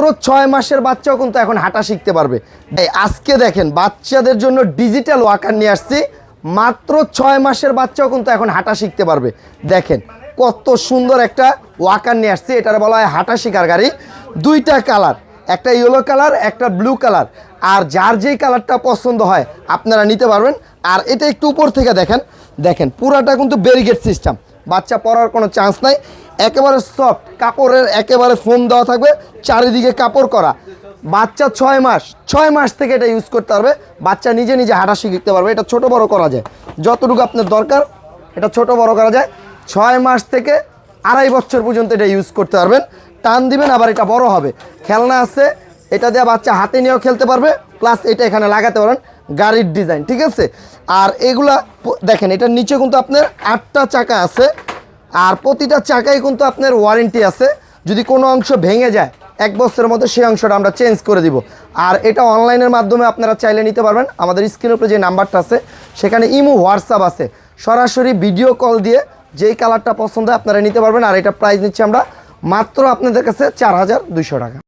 মাত্র ছয় মাসের বাচ্চাও কিন্তু এখন হাঁটা শিখতে পারবে। আজকে দেখেন, বাচ্চাদের জন্য ডিজিটাল ওয়াকার নিয়ে আসছি। মাত্র ছয় মাসের বাচ্চাও কিন্তু এখন হাঁটা শিখতে পারবে। দেখেন, কত সুন্দর একটা ওয়াকার নিয়ে আসছি। এটার বলা হয় হাঁটা শিকার গাড়ি। দুইটা কালার, একটা ইয়েলো কালার, একটা ব্লু কালার। আর যার যেই কালারটা পছন্দ হয়, আপনারা নিতে পারবেন। আর এটা একটু উপর থেকে দেখেন। দেখেন, পুরাটা কিন্তু ব্যারিগেড সিস্টেম বাচ্চা পড়ার কোনো চান্স নাই। একেবারে সফট কাপড়ের একেবারে ফোম দেওয়া থাকবে, চারিদিকে কাপড় করা। বাচ্চা ছয় মাস ছয় মাস থেকে এটা ইউজ করতে পারবে। বাচ্চা নিজে নিজে হাঁটা শিখতে পারবে। এটা ছোট বড় করা যায়। যতটুকু আপনার দরকার, এটা ছোট বড় করা যায়। ছয় মাস থেকে আড়াই বছর পর্যন্ত এটা ইউজ করতে পারবেন। টান দিবেন, আবার এটা বড় হবে। খেলনা আছে, এটা দিয়ে বাচ্চা হাতে নিয়েও খেলতে পারবে। প্লাস এটা এখানে লাগাতে পারেন গাড়ির ডিজাইন ঠিক আছে? আর এগুলা, দেখেন, এটার নিচে কিন্তু আপনার আটটা চাকা আছে। আর প্রতিটা চাকাই কিন্তু আপনার ওয়ারেন্টি আছে। যদি কোনো অংশ ভেঙে যায়, এক বছরের মধ্যে সেই অংশটা আমরা চেঞ্জ করে দিব। আর এটা অনলাইনের মাধ্যমে আপনারা চাইলে নিতে পারবেন। আমাদের স্ক্রিনের উপরে যে নাম্বারটা আছে, সেখানে ইমো হোয়াটসঅ্যাপ আছে। সরাসরি ভিডিও কল দিয়ে যেই কালারটা পছন্দ আপনারা নিতে পারবেন। আর এটা প্রাইস নিচ্ছে আমরা মাত্র আপনাদের কাছে চার হাজার দুইশো টাকা।